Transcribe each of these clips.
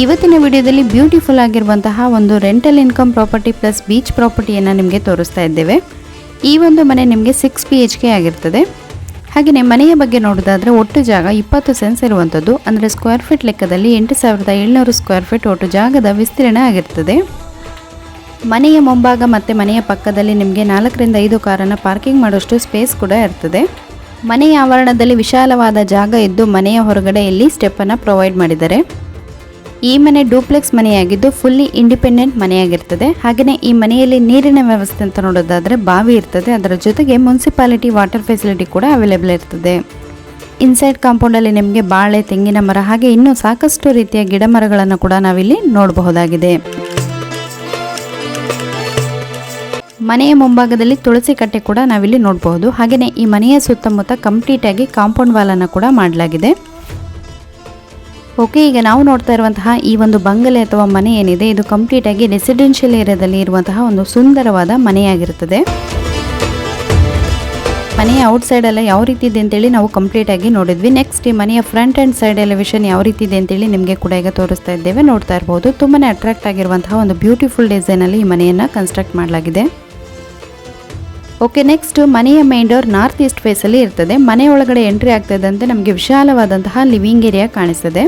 ಇವತ್ತಿನ ವಿಡಿಯೋದಲ್ಲಿ ಬ್ಯೂಟಿಫುಲ್ ಆಗಿರುವಂತಹ ಒಂದು rental income property plus beach ಪ್ರಾಪರ್ಟಿಯನ್ನು ನಿಮಗೆ ತೋರಿಸ್ತಾ ಇದ್ದೇವೆ. ಈ ಒಂದು ಮನೆ ನಿಮಗೆ ಸಿಕ್ಸ್ ಪಿ ಎಚ್ ಕೆ ಆಗಿರ್ತದೆ. ಹಾಗೆಯೇ ಮನೆಯ ಬಗ್ಗೆ ನೋಡೋದಾದರೆ ಒಟ್ಟು ಜಾಗ ಇಪ್ಪತ್ತು ಸೆನ್ಸ್ ಇರುವಂಥದ್ದು ಅಂದರೆ ಸ್ಕ್ವೇರ್ ಫೀಟ್ ಲೆಕ್ಕದಲ್ಲಿ ಎಂಟು ಸಾವಿರದ ಏಳ್ನೂರು ಸ್ಕ್ವೇರ್ ಫೀಟ್ ಒಟ್ಟು ಜಾಗದ ವಿಸ್ತೀರ್ಣ ಆಗಿರ್ತದೆ. ಮನೆಯ ಮುಂಭಾಗ ಮತ್ತು ಮನೆಯ ಪಕ್ಕದಲ್ಲಿ ನಿಮಗೆ ನಾಲ್ಕರಿಂದ ಐದು ಕಾರನ್ನು ಪಾರ್ಕಿಂಗ್ ಮಾಡೋಷ್ಟು ಸ್ಪೇಸ್ ಕೂಡ ಇರ್ತದೆ. ಮನೆಯ ಆವರಣದಲ್ಲಿ ವಿಶಾಲವಾದ ಜಾಗ ಇದ್ದು ಮನೆಯ ಹೊರಗಡೆ ಇಲ್ಲಿ ಸ್ಟೆಪ್ಪನ್ನು ಪ್ರೊವೈಡ್ ಮಾಡಿದ್ದಾರೆ. ಈ ಮನೆ ಡೂಪ್ಲೆಕ್ಸ್ ಮನೆಯಾಗಿದ್ದು ಫುಲ್ಲಿ ಇಂಡಿಪೆಂಡೆಂಟ್ ಮನೆಯಾಗಿರ್ತದೆ. ಹಾಗೆಯೇ ಈ ಮನೆಯಲ್ಲಿ ನೀರಿನ ವ್ಯವಸ್ಥೆ ಅಂತ ನೋಡೋದಾದ್ರೆ ಬಾವಿ ಇರ್ತದೆ. ಅದರ ಜೊತೆಗೆ ಮುನ್ಸಿಪಾಲಿಟಿ ವಾಟರ್ ಫೆಸಿಲಿಟಿ ಕೂಡ ಅವೈಲೇಬಲ್ ಇರ್ತದೆ. ಇನ್ಸೈಡ್ ಕಾಂಪೌಂಡಲ್ಲಿ ನಿಮಗೆ ಬಾಳೆ, ತೆಂಗಿನ ಮರ ಹಾಗೆ ಇನ್ನೂ ಸಾಕಷ್ಟು ರೀತಿಯ ಗಿಡ ಮರಗಳನ್ನು ಕೂಡ ನಾವಿಲ್ಲಿ ನೋಡಬಹುದಾಗಿದೆ. ಮನೆಯ ಮುಂಭಾಗದಲ್ಲಿ ತುಳಸಿ ಕಟ್ಟೆ ಕೂಡ ನಾವಿಲ್ಲಿ ನೋಡಬಹುದು. ಹಾಗೆಯೇ ಈ ಮನೆಯ ಸುತ್ತಮುತ್ತ ಕಂಪ್ಲೀಟ್ ಆಗಿ ಕಾಂಪೌಂಡ್ ವಾಲನ್ನು ಕೂಡ ಮಾಡಲಾಗಿದೆ. ಓಕೆ, ಈಗ ನಾವು ನೋಡ್ತಾ ಇರುವಂತಹ ಈ ಒಂದು ಬಂಗಲೆ ಅಥವಾ ಮನೆ ಏನಿದೆ, ಇದು ಕಂಪ್ಲೀಟ್ ಆಗಿ ರೆಸಿಡೆನ್ಷಿಯಲ್ ಏರಿಯಾದಲ್ಲಿ ಇರುವಂತಹ ಒಂದು ಸುಂದರವಾದ ಮನೆಯಾಗಿರುತ್ತದೆ. ಮನೆಯ ಔಟ್ ಸೈಡ್ ಎಲ್ಲ ಯಾವ ರೀತಿ ಇದೆ ಅಂತೇಳಿ ನಾವು ಕಂಪ್ಲೀಟ್ ಆಗಿ ನೋಡಿದ್ವಿ. ನೆಕ್ಸ್ಟ್ ಈ ಮನೆಯ ಫ್ರಂಟ್ ಆ್ಯಂಡ್ ಸೈಡ್ ಎಲಿವೇಶನ್ ಯಾವ ರೀತಿ ಇದೆ ಅಂತೇಳಿ ನಿಮಗೆ ಕೂಡ ಈಗ ತೋರಿಸ್ತಾ ಇದ್ದೇವೆ. ನೋಡ್ತಾ ಇರಬಹುದು ತುಂಬಾನೇ ಅಟ್ರಾಕ್ಟ್ ಆಗಿರುವಂತಹ ಒಂದು ಬ್ಯೂಟಿಫುಲ್ ಡಿಸೈನ್ ಅಲ್ಲಿ ಈ ಮನೆಯನ್ನ ಕನ್ಸ್ಟ್ರಕ್ಟ್ ಮಾಡಲಾಗಿದೆ. ಓಕೆ ನೆಕ್ಸ್ಟ್ ಮನೆಯ ಮೇನ್ ಡೋರ್ ನಾರ್ತ್ ಈಸ್ಟ್ ಫೇಸಲ್ಲಿ ಇರ್ತದೆ. ಮನೆ ಒಳಗಡೆ ಎಂಟ್ರಿ ಆಗ್ತದಂತೆ ನಮಗೆ ವಿಶಾಲವಾದಂತಹ ಲಿವಿಂಗ್ ಏರಿಯಾ ಕಾಣಿಸ್ತದೆ.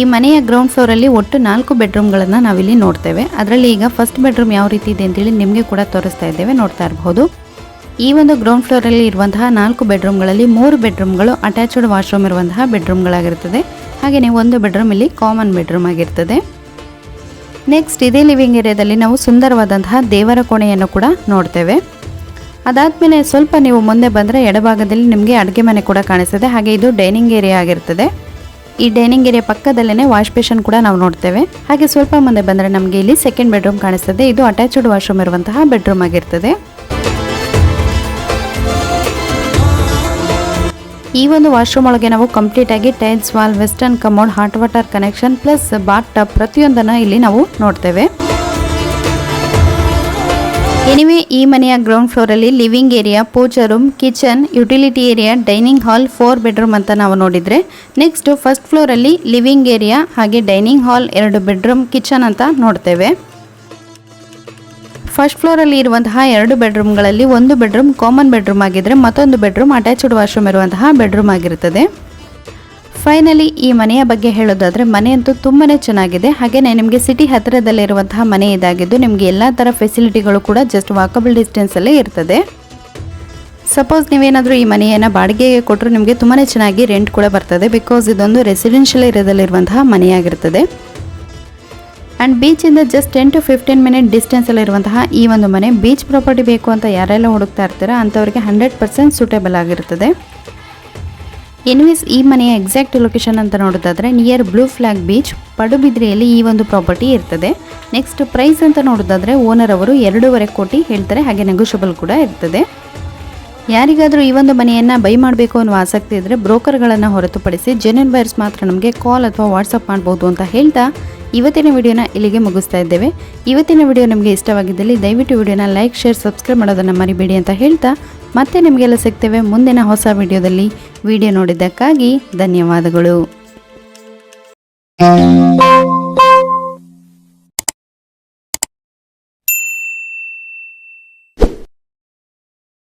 ಈ ಮನೆಯ ಗ್ರೌಂಡ್ ಫ್ಲೋರಲ್ಲಿ ಒಟ್ಟು ನಾಲ್ಕು ಬೆಡ್ರೂಮ್ಗಳನ್ನು ನಾವಿಲ್ಲಿ ನೋಡ್ತೇವೆ. ಅದರಲ್ಲಿ ಈಗ ಫಸ್ಟ್ ಬೆಡ್ರೂಮ್ ಯಾವ ರೀತಿ ಇದೆ ಅಂತೇಳಿ ನಿಮಗೆ ಕೂಡ ತೋರಿಸ್ತಾ ಇದ್ದೇವೆ, ನೋಡ್ತಾ ಇರಬಹುದು ಈ ಒಂದು ಗ್ರೌಂಡ್ ಫ್ಲೋರಲ್ಲಿ ಇರುವಂತಹ ನಾಲ್ಕು ಬೆಡ್ರೂಮ್ಗಳಲ್ಲಿ ಮೂರು ಬೆಡ್ರೂಮ್ಗಳು ಅಟ್ಯಾಚ್ಡ್ ವಾಶ್ರೂಮ್ ಇರುವಂತಹ ಬೆಡ್ರೂಮ್ಗಳಾಗಿರ್ತದೆ ಹಾಗೆಯೇ ಒಂದು ಬೆಡ್ರೂಮ್ ಇಲ್ಲಿ ಕಾಮನ್ ಬೆಡ್ರೂಮ್ ಆಗಿರ್ತದೆ. ನೆಕ್ಸ್ಟ್ ಇದೇ ಲಿವಿಂಗ್ ಏರಿಯಾದಲ್ಲಿ ನಾವು ಸುಂದರವಾದಂತಹ ದೇವರ ಕೋಣೆಯನ್ನು ಕೂಡ ನೋಡ್ತೇವೆ. ಅದಾದಮೇಲೆ ಸ್ವಲ್ಪ ನೀವು ಮುಂದೆ ಬಂದರೆ ಎಡಭಾಗದಲ್ಲಿ ನಿಮಗೆ ಅಡುಗೆ ಮನೆ ಕೂಡ ಕಾಣಿಸ್ತದೆ ಹಾಗೆ ಇದು ಡೈನಿಂಗ್ ಏರಿಯಾ ಆಗಿರ್ತದೆ. ಈ ಡೈನಿಂಗ್ ಏರಿಯಾ ಪಕ್ಕದಲ್ಲೇ ವಾಶ್ ಬೇಷನ್ ಕೂಡ ನಾವು ನೋಡ್ತೇವೆ. ಹಾಗೆ ಸ್ವಲ್ಪ ಮುಂದೆ ಬಂದರೆ ನಮಗೆ ಇಲ್ಲಿ ಸೆಕೆಂಡ್ ಬೆಡ್ರೂಮ್ ಕಾಣಿಸ್ತದೆ ಇದು ಅಟ್ಯಾಚ್ಡ್ ವಾಶ್ರೂಮ್ ಇರುವಂತಹ ಬೆಡ್ರೂಮ್ ಆಗಿರ್ತದೆ. ಈ ಒಂದು ವಾಶ್ರೂಮ್ ಒಳಗೆ ನಾವು ಕಂಪ್ಲೀಟ್ ಆಗಿ tiles wall western commode hot water connection plus bathtub ಪ್ರತಿಯೊಂದನ್ನು ಇಲ್ಲಿ ನಾವು ನೋಡ್ತೇವೆ. ಎನಿವೆ ಈ ಮನೆಯ ground ಫ್ಲೋರಲ್ಲಿ living area puja room kitchen utility area dining hall four bedroom ಅಂತ ನಾವು ನೋಡಿದರೆ ನೆಕ್ಸ್ಟ್ ಫಸ್ಟ್ ಫ್ಲೋರಲ್ಲಿ ಲಿವಿಂಗ್ ಏರಿಯಾ ಹಾಗೆ ಡೈನಿಂಗ್ ಹಾಲ್ ಎರಡು ಬೆಡ್ರೂಮ್ ಕಿಚನ್ ಅಂತ ನೋಡ್ತೇವೆ. ಫಸ್ಟ್ ಫ್ಲೋರಲ್ಲಿ ಇರುವಂತಹ ಎರಡು ಬೆಡ್ರೂಮ್ಗಳಲ್ಲಿ ಒಂದು ಬೆಡ್ರೂಮ್ ಕಾಮನ್ ಬೆಡ್ರೂಮ್ ಆಗಿದ್ದರೆ ಮತ್ತೊಂದು ಬೆಡ್ರೂಮ್ ಅಟ್ಯಾಚ್ಡ್ ವಾಶ್ರೂಮ್ ಇರುವಂತಹ ಬೆಡ್ರೂಮ್ ಆಗಿರುತ್ತದೆ. ಫೈನಲಿ ಈ ಮನೆಯ ಬಗ್ಗೆ ಹೇಳೋದಾದರೆ ಮನೆಯಂತೂ ತುಂಬಾ ಚೆನ್ನಾಗಿದೆ. ಹಾಗೆಯೇ ನಿಮಗೆ ಸಿಟಿ ಹತ್ತಿರದಲ್ಲಿರುವಂತಹ ಮನೆ ಇದಾಗಿದ್ದು ನಿಮಗೆ ಎಲ್ಲ ಥರ ಫೆಸಿಲಿಟಿಗಳು ಕೂಡ ಜಸ್ಟ್ ವಾಕಬಲ್ ಡಿಸ್ಟೆನ್ಸಲ್ಲೇ ಇರ್ತದೆ. ಸಪೋಸ್ ನೀವೇನಾದರೂ ಈ ಮನೆಯನ್ನು ಬಾಡಿಗೆಗೆ ಕೊಟ್ಟರು ನಿಮಗೆ ತುಂಬಾ ಚೆನ್ನಾಗಿ ರೆಂಟ್ ಕೂಡ ಬರ್ತದೆ ಬಿಕಾಸ್ ಇದೊಂದು ರೆಸಿಡೆನ್ಷಿಯಲ್ ಏರಿಯಾದಲ್ಲಿರುವಂತಹ ಮನೆಯಾಗಿರ್ತದೆ. And ಬೀಚಿಂದ just ten to fifteen minute ಡಿಸ್ಟೆನ್ಸಲ್ಲಿರುವಂತಹ ಈ ಒಂದು ಮನೆ ಬೀಚ್ ಪ್ರಾಪರ್ಟಿ ಬೇಕು ಅಂತ ಯಾರೆಲ್ಲ ಹುಡುಕ್ತಾ ಇರ್ತಾರೆ ಅಂಥವ್ರಿಗೆ ಹಂಡ್ರೆಡ್ ಪರ್ಸೆಂಟ್ ಸೂಟೇಬಲ್ ಆಗಿರ್ತದೆ ಎನಿವೇಸ್ ಈ ಮನೆಯ ಎಕ್ಸಾಕ್ಟ್ ಲೊಕೇಶನ್ ಅಂತ ನೋಡೋದಾದರೆ ನಿಯರ್ ಬ್ಲೂ ಫ್ಲ್ಯಾಗ್ ಬೀಚ್ ಪಡುಬಿದ್ರಿಯಲ್ಲಿ ಈ ಒಂದು ಪ್ರಾಪರ್ಟಿ ಇರ್ತದೆ. ನೆಕ್ಸ್ಟ್ ಪ್ರೈಸ್ ಅಂತ ನೋಡೋದಾದರೆ ಓನರ್ ಅವರು ಎರಡೂವರೆ ಕೋಟಿ ಹೇಳ್ತಾರೆ, ಹಾಗೆ ನೆಗೋಷಿಯಬಲ್ ಕೂಡ ಇರ್ತದೆ. ಯಾರಿಗಾದರೂ ಈ ಒಂದು ಮನೆಯನ್ನು ಬೈ ಮಾಡಬೇಕು ಅನ್ನೋ ಆಸಕ್ತಿ ಇದ್ದರೆ ಬ್ರೋಕರ್ಗಳನ್ನು ಹೊರತುಪಡಿಸಿ ಜೆನ್ಯನ್ ಬೈರ್ಸ್ ಮಾತ್ರ ನಮಗೆ ಕಾಲ್ ಅಥವಾ ವಾಟ್ಸಪ್ ಮಾಡ್ಬೋದು ಅಂತ ಹೇಳ್ತಾ ಇವತ್ತಿನ ವಿಡಿಯೋನ ಇಲ್ಲಿಗೆ ಮುಗಿಸ್ತಾ ಇದ್ದೇವೆ. ಇವತ್ತಿನ ವಿಡಿಯೋ ನಿಮಗೆ ಇಷ್ಟವಾಗಿದ್ದಲ್ಲಿ ದಯವಿಟ್ಟು ವಿಡಿಯೋನ ಲೈಕ್ ಶೇರ್ ಸಬ್ಸ್ಕ್ರೈಬ್ ಮಾಡೋದನ್ನು ಮರಿಬೇಡಿ ಅಂತ ಹೇಳ್ತಾ ಮತ್ತೆ ನಿಮಗೆಲ್ಲ ಸಿಗ್ತೇವೆ ಮುಂದಿನ ಹೊಸ ವಿಡಿಯೋದಲ್ಲಿ. ವಿಡಿಯೋ ನೋಡಿದ್ದಕ್ಕಾಗಿ ಧನ್ಯವಾದಗಳು.